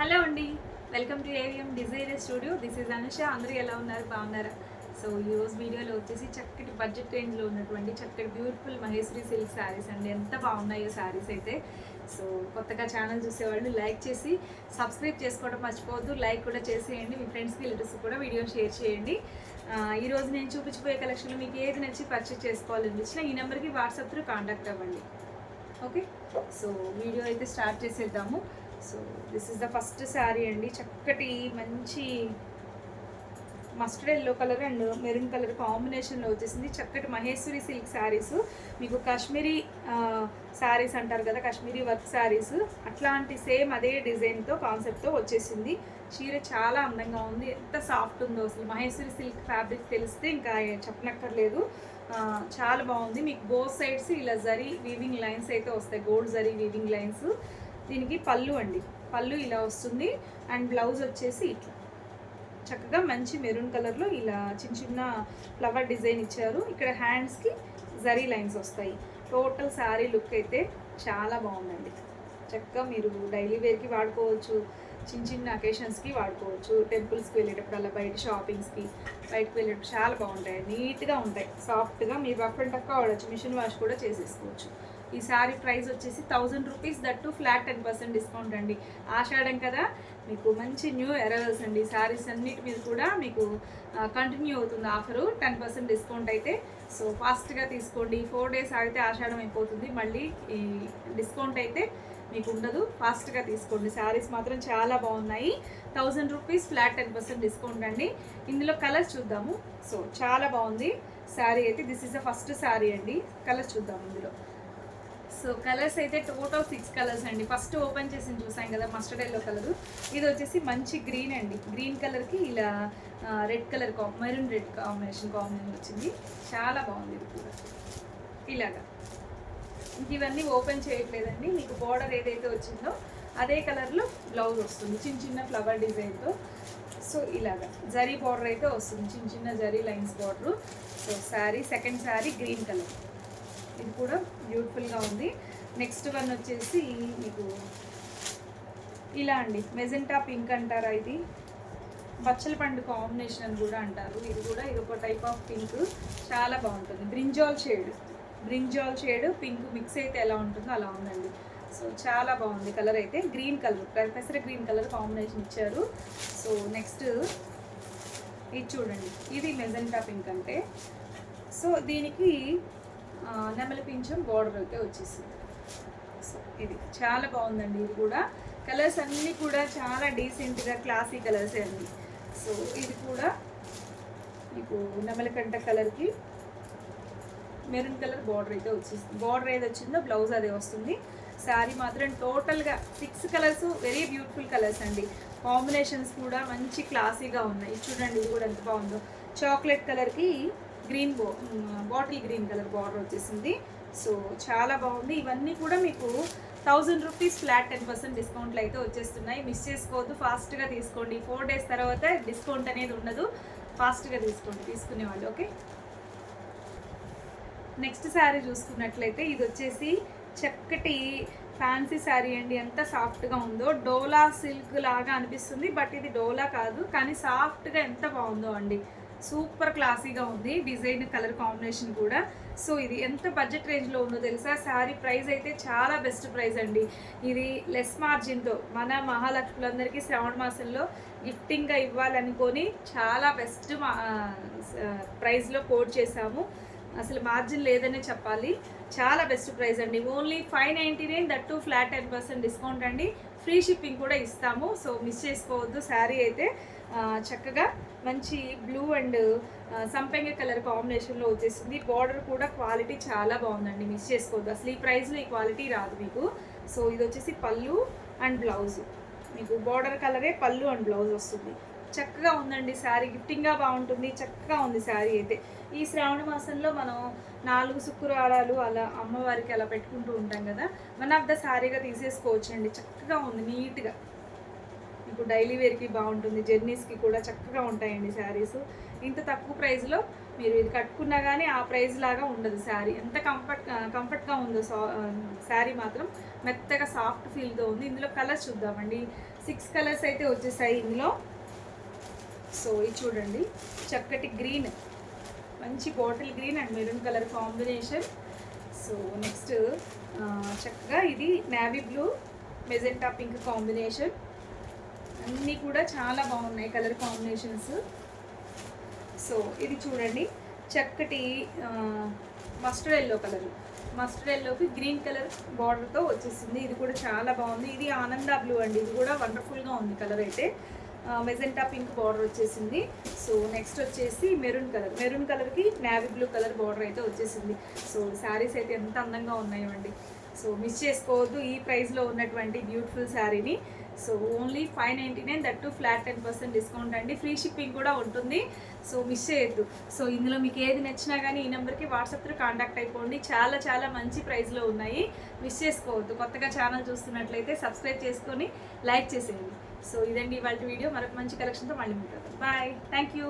Hello అండి. Welcome to A V M designer studio. This is Anusha. అందరూ ఎలా ఉన్నారు? బాగున్నారా? సో ఈ రోజు వీడియోలో వచ్చేసి చక్కటి బడ్జెట్ రేంజ్లో ఉన్నటువంటి చక్కటి బ్యూటిఫుల్ మహేశ్వరి సిల్క్ శారీస్ అండి. ఎంత బాగున్నాయో శారీస్ అయితే. సో కొత్తగా ఛానల్ చూసేవాళ్ళు లైక్ చేసి సబ్స్క్రైబ్ చేసుకోవడం మర్చిపోవద్దు. లైక్ కూడా చేసేయండి. మీ ఫ్రెండ్స్కి రిలేటివ్స్ కూడా వీడియో షేర్ చేయండి. ఈరోజు నేను చూపించిపోయే కలెక్షన్లో మీకు ఏది నచ్చి పర్చేస్ చేసుకోవాలనిపించినా ఈ నెంబర్కి వాట్సాప్ త్రూ కాంటాక్ట్ అవ్వండి. ఓకే సో వీడియో అయితే స్టార్ట్ చేసేద్దాము. So this is the first sari అండి. చక్కటి మంచి mustard yellow colour and maroon colour కాంబినేషన్లో వచ్చేసింది. చక్కటి మహేశ్వరి సిల్క్ శారీస్ మీకు కాశ్మీరీ శారీస్ అంటారు కదా కాశ్మీరీ వర్క్ శారీస్ అట్లాంటి సేమ్ అదే డిజైన్తో కాన్సెప్ట్తో వచ్చేసింది. చీర చాలా అందంగా ఉంది. ఎంత సాఫ్ట్ ఉందో అసలు. మహేశ్వరి సిల్క్ ఫ్యాబ్రిక్ తెలిస్తే ఇంకా చెప్పనక్కర్లేదు. చాలా బాగుంది. మీకు బోత్ సైడ్స్ ఇలా జరీ వీవింగ్ లైన్స్ అయితే వస్తాయి. గోల్డ్ జరీ వీవింగ్ లైన్స్ దీనికి పళ్ళు అండి. పళ్ళు ఇలా వస్తుంది. అండ్ బ్లౌజ్ వచ్చేసి ఇట్లా. చక్కగా మంచి మెరూన్ కలర్లో ఇలా చిన్న చిన్న ఫ్లవర్ డిజైన్ ఇచ్చారు. ఇక్కడ హ్యాండ్స్కి జరీ లైన్స్ వస్తాయి. టోటల్ శారీ లుక్ అయితే చాలా బాగుందండి. చక్కగా మీరు డైలీ వేర్కి వాడుకోవచ్చు. చిన్న చిన్న అకేషన్స్కి వాడుకోవచ్చు. టెంపుల్స్కి వెళ్ళేటప్పుడు అలా బయట షాపింగ్స్కి బయటకు వెళ్ళేటప్పుడు చాలా బాగుంటాయి. నీట్గా ఉంటాయి. సాఫ్ట్గా మీరు రఫ్ అండ్ టఫ్గా వాడచ్చు మిషన్ వాష్ కూడా చేసేసుకోవచ్చు. ఈ శారీ ప్రైస్ వచ్చేసి thousand rupees that flat ten percent discount అండి. ఆషాఢం కదా మీకు మంచి న్యూ ఎరవల్స్ అండి. శారీస్ అన్నిటి మీద కూడా మీకు కంటిన్యూ అవుతుంది ఆఫరు టెన్ పర్సెంట్ డిస్కౌంట్ అయితే. సో ఫాస్ట్గా తీసుకోండి. ఫోర్ డేస్ ఆగితే ఆషాఢం అయిపోతుంది. మళ్ళీ ఈ డిస్కౌంట్ అయితే మీకు ఉండదు. ఫాస్ట్గా తీసుకోండి. శారీస్ మాత్రం చాలా బాగున్నాయి. Thousand rupees flat ten percent discount అండి. ఇందులో కలర్స్ చూద్దాము. సో చాలా బాగుంది. శారీ అయితే this is the first sari అండి. కలర్స్ చూద్దాం ఇందులో. సో కలర్స్ అయితే టోటల్ సిక్స్ కలర్స్ అండి. ఫస్ట్ ఓపెన్ చేసి చూసాం కదా మస్టర్డ్ ఎల్లో కలర్ ఇది వచ్చేసి మంచి గ్రీన్ అండి. గ్రీన్ కలర్కి ఇలా red colour maroon red combination combination వచ్చింది. చాలా బాగుంది ఇది కూడా. ఇలాగా. ఇవన్నీ ఓపెన్ చేయట్లేదండి. మీకు బార్డర్ ఏదైతే వచ్చిందో అదే కలర్లో బ్లౌజ్ వస్తుంది. చిన్న చిన్న ఫ్లవర్ డిజైన్తో సో ఇలాగా. జరీ బార్డర్ అయితే వస్తుంది. చిన్న చిన్న zari lines border so sari second sari green colour ఇది కూడా బ్యూటిఫుల్గా ఉంది. నెక్స్ట్ వన్ వచ్చేసి మీకు ఇలా అండి. మెజెంటా పింక్ అంటారా ఇది? బచ్చల పండు కాంబినేషన్ అని కూడా అంటారు. ఇది కూడా ఇది ఒక టైప్ ఆఫ్ పింక్. చాలా బాగుంటుంది. Brinjal shade. Brinjal shade pink mix అయితే ఎలా ఉంటుందో అలా ఉందండి. సో చాలా బాగుంది కలర్ అయితే. Green colour. పెసర గ్రీన్ కలర్ కాంబినేషన్ ఇచ్చారు. సో నెక్స్ట్ ఇది చూడండి. ఇది మెజెంటా పింక్ అంటే. సో దీనికి నెమలి పింఛం బార్డర్ అయితే వచ్చేసింది. సో ఇది చాలా బాగుందండి ఇది కూడా. కలర్స్ అన్నీ కూడా చాలా డీసెంట్గా క్లాసీ కలర్స్ అండి. సో ఇది కూడా మీకు నెమలికంట కలర్కి మెరూన్ కలర్ బార్డర్ అయితే వచ్చేస్తుంది బార్డర్ ఏది వచ్చిందో బ్లౌజ్ అదే వస్తుంది. శారీ మాత్రం టోటల్గా six colours very beautiful colours అండి. కాంబినేషన్స్ కూడా మంచి క్లాసీగా ఉన్నాయి. చూడండి ఇది కూడా ఎంత బాగుందో. చాక్లెట్ కలర్కి గ్రీన్ బో బాటిల్ గ్రీన్ కలర్ బార్డర్ వచ్చేసింది. సో చాలా బాగుంది. ఇవన్నీ కూడా మీకు thousand rupees flat ten percent డిస్కౌంట్లు అయితే వచ్చేస్తున్నాయి. మిస్ చేసుకోవద్దు. ఫాస్ట్గా తీసుకోండి. ఫోర్ డేస్ తర్వాత డిస్కౌంట్ అనేది ఉండదు. ఫాస్ట్గా తీసుకోండి. తీసుకునే వాళ్ళు ఓకే? నెక్స్ట్ శారీ చూసుకున్నట్లయితే ఇది వచ్చేసి చక్కటి ఫ్యాన్సీ శారీ అండి. ఎంత సాఫ్ట్గా ఉందో. డోలా సిల్క్ లాగా అనిపిస్తుంది. బట్ ఇది డోలా కాదు. కానీ సాఫ్ట్గా ఎంత బాగుందో అండి. సూపర్ క్లాసీగా ఉంది. డిజైన్ కలర్ కాంబినేషన్ కూడా. సో ఇది ఎంత బడ్జెట్ రేంజ్లో ఉందో తెలుసా? శారీ ప్రైస్ అయితే చాలా బెస్ట్ ప్రైస్ అండి. ఇది లెస్ మార్జిన్తో మన మహాలక్ష్ములందరికీ శ్రావణ మాసంలో గిఫ్టింగ్గా ఇవ్వాలనుకొని చాలా బెస్ట్ మా ప్రైస్లో కోట్ చేశాము. అసలు మార్జిన్ లేదనే చెప్పాలి. చాలా బెస్ట్ ప్రైస్ అండి. Only five ninety nine that too flat ten percent discount అండి. ఫ్రీ షిప్పింగ్ కూడా ఇస్తాము. సో మిస్ చేసుకోవద్దు. శారీ అయితే చక్కగా మంచి బ్లూ అండ్ సంపెంగ కలర్ కాంబినేషన్లో వచ్చేసింది. బార్డర్ కూడా క్వాలిటీ చాలా బాగుందండి. మిస్ చేసుకోవద్దు. అసలు ఈ ప్రైస్లో ఈ క్వాలిటీ రాదు మీకు. సో ఇది వచ్చేసి పళ్ళు అండ్ బ్లౌజ్ మీకు బార్డర్ కలరే పళ్ళు అండ్ బ్లౌజ్ వస్తుంది. చక్కగా ఉందండి శారీ గిఫ్టింగ్గా బాగుంటుంది. చక్కగా ఉంది శారీ అయితే. ఈ శ్రావణ మాసంలో మనం నాలుగు శుక్రవారాలు అలా అమ్మవారికి అలా పెట్టుకుంటూ ఉంటాం కదా. వన్ ఆఫ్ ద శారీగా తీసేసుకోవచ్చండి. చక్కగా ఉంది. నీట్గా ఇప్పుడు డైలీ వేర్కి బాగుంటుంది జర్నీస్కి కూడా చక్కగా ఉంటాయండి శారీస్. ఇంత తక్కువ ప్రైస్లో మీరు ఇది కట్టుకున్నా కానీ ఆ ప్రైస్ లాగా ఉండదు శారీ. ఎంత కంఫర్ట్ కంఫర్ట్గా ఉందో శారీ మాత్రం మెత్తగా సాఫ్ట్ ఫీల్తో ఉంది. ఇందులో కలర్స్ చూద్దామండి. సిక్స్ కలర్స్ అయితే వచ్చేసాయి ఇందులో. సో ఇది చూడండి. చక్కటి గ్రీన్. మంచి bottle green and maroon colour combination. So next చక్కగా ఇది navy blue magenta pink combination. అన్నీ కూడా చాలా బాగున్నాయి కలర్ కాంబినేషన్స్ సో ఇది చూడండి. చక్కటి మస్టర్డ్ ఎల్లో కలర్ మస్టర్డ్ ఎల్లోకి గ్రీన్ కలర్ బార్డర్తో వచ్చేసింది. ఇది కూడా చాలా బాగుంది. ఇది ఆనంద బ్లూ అండి. ఇది కూడా వండర్ఫుల్గా ఉంది కలర్ అయితే. మెజెంటా పింక్ బార్డర్ వచ్చేసింది. సో నెక్స్ట్ వచ్చేసి మెరూన్ కలర్ మెరూన్ కలర్కి నావీ బ్లూ కలర్ బార్డర్ అయితే వచ్చేసింది. సో శారీస్ అయితే ఎంత అందంగా ఉన్నాయండి సో మిస్ చేసుకోవద్దు. ఈ ప్రైస్లో ఉన్నటువంటి బ్యూటిఫుల్ శారీని so only five ninety nine that too flat ten percent discount అండి. ఫ్రీ షిప్పింగ్ కూడా ఉంటుంది. సో మిస్ చేయొద్దు. సో ఇందులో మీకు ఏది నచ్చినా కానీ ఈ నెంబర్కి వాట్సాప్లో కాంటాక్ట్ అయిపోండి. చాలా చాలా మంచి ప్రైస్లో ఉన్నాయి. మిస్ చేసుకోవద్దు. కొత్తగా ఛానల్ చూస్తున్నట్లయితే సబ్స్క్రైబ్ చేసుకొని లైక్ చేసేయండి. సో ఇదండి ఇవాళ వీడియో. మరొక మంచి కలెక్షన్తో మళ్ళీ ఉంటుంది బాయ్. Thank you